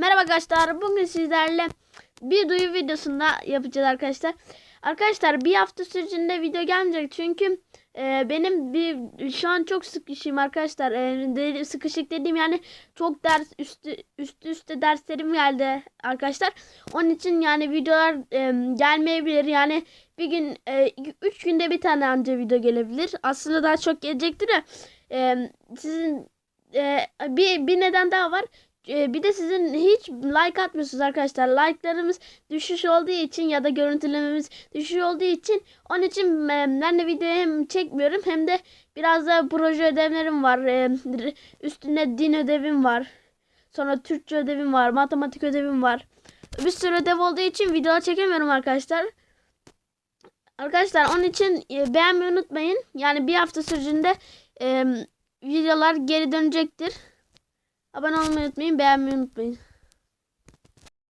Merhaba arkadaşlar. Bugün sizlerle bir duyu videosunda yapacağız arkadaşlar. Arkadaşlar bir hafta sürecinde video gelmeyecek çünkü e, benim bir şu an çok sıkışım arkadaşlar. E, sıkışık dediğim yani çok ders üstü üstü üste derslerim geldi arkadaşlar. Onun için yani videolar e, gelmeyebilir. Yani bir gün 3 günde bir tane anca video gelebilir. Aslında daha çok gelecektir de e, sizin e, bir bir neden daha var. E, bir de sizin hiç like atmıyorsunuz arkadaşlar. Like'larımız düşüş olduğu için ya da görüntülememiz düşüş olduğu için onun için e, ben de video hem çekmiyorum hem de biraz da proje ödevlerim var. E, üstüne din ödevim var. Sonra Türkçe ödevim var. Matematik ödevim var. Bir sürü ödev olduğu için video çekemiyorum arkadaşlar. Arkadaşlar onun için e, beğenmeyi unutmayın. Yani bir hafta sürecinde e, videolar geri dönecektir. Abone olmayı unutmayın, beğenmeyi unutmayın.